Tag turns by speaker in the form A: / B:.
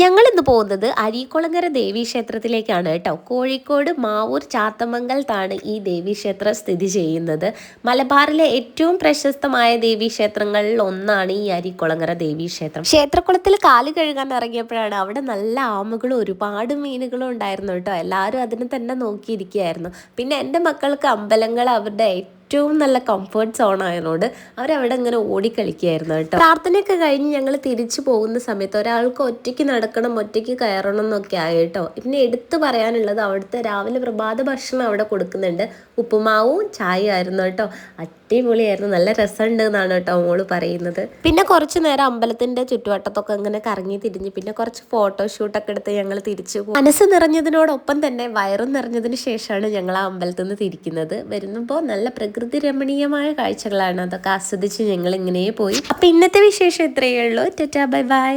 A: ഞങ്ങൾ ഇന്ന് പോകുന്നത് അരീക്കുളങ്ങര ദേവീക്ഷേത്രത്തിലേക്കാണ് കേട്ടോ. കോഴിക്കോട് മാവൂർ ചാത്തമംഗലത്താണ് ഈ ദേവീക്ഷേത്രം സ്ഥിതി ചെയ്യുന്നത്. മലബാറിലെ ഏറ്റവും പ്രശസ്തമായ ദേവീക്ഷേത്രങ്ങളിൽ ഒന്നാണ് ഈ അരീക്കുളങ്ങര ദേവീക്ഷേത്രം. ക്ഷേത്രക്കുളത്തിൽ കാൽ കഴുകാൻ ഇറങ്ങിയപ്പോഴാണ് അവിടെ നല്ല ആമകളും ഒരുപാട് മീനുകളും ഉണ്ടായിരുന്നു കേട്ടോ. എല്ലാവരും അതിനെ തന്നെ നോക്കിയിരിക്കുകയായിരുന്നു. പിന്നെ എന്റെ മക്കൾക്ക് അമ്പലങ്ങൾ അവരുടെ ഏറ്റവും നല്ല കംഫർട്ട് സോൺ ആയതുകൊണ്ട് അവരവിടെ ഇങ്ങനെ ഓടിക്കളിക്കുകയായിരുന്നു കേട്ടോ. പ്രാർത്ഥനയൊക്കെ കഴിഞ്ഞ് ഞങ്ങൾ തിരിച്ചു പോകുന്ന സമയത്ത് ഒരാൾക്ക് ഒറ്റയ്ക്ക് നടക്കണം ഒറ്റയ്ക്ക് കയറണം എന്നൊക്കെ ആയി കേട്ടോ. പിന്നെ എടുത്തു പറയാനുള്ളത് അവിടുത്തെ രാവിലെ പ്രഭാത ഭക്ഷണം അവിടെ കൊടുക്കുന്നുണ്ട്. ഉപ്പുമാവും ചായ ആയിരുന്നു കേട്ടോ. അടിപൊളിയായിരുന്നു. നല്ല രസമുണ്ട് എന്നാണ് കേട്ടോ മോൾ പറയുന്നത്. പിന്നെ കുറച്ച് നേരം അമ്പലത്തിന്റെ ചുറ്റുവട്ടത്തൊക്കെ ഇങ്ങനെ കറങ്ങി തിരിഞ്ഞ് പിന്നെ കുറച്ച് ഫോട്ടോഷൂട്ടൊക്കെ എടുത്ത് ഞങ്ങൾ തിരിച്ചു പോകും മനസ്സ് നിറഞ്ഞതിനോടൊപ്പം തന്നെ വയറും നിറഞ്ഞതിന് ശേഷമാണ് ഞങ്ങൾ ആ അമ്പലത്തിൽ നിന്ന് തിരിക്കുന്നത്. വരുമ്പോൾ നല്ല പ്രകൃതി രമണീയമായ കാഴ്ചകളാണ്. അതൊക്കെ ആസ്വദിച്ച് ഞങ്ങൾ ഇങ്ങനെ പോയി. അപ്പൊ ഇന്നത്തെ വിശേഷം ഇത്രയേ ഉള്ളൂ. Tata bye bye.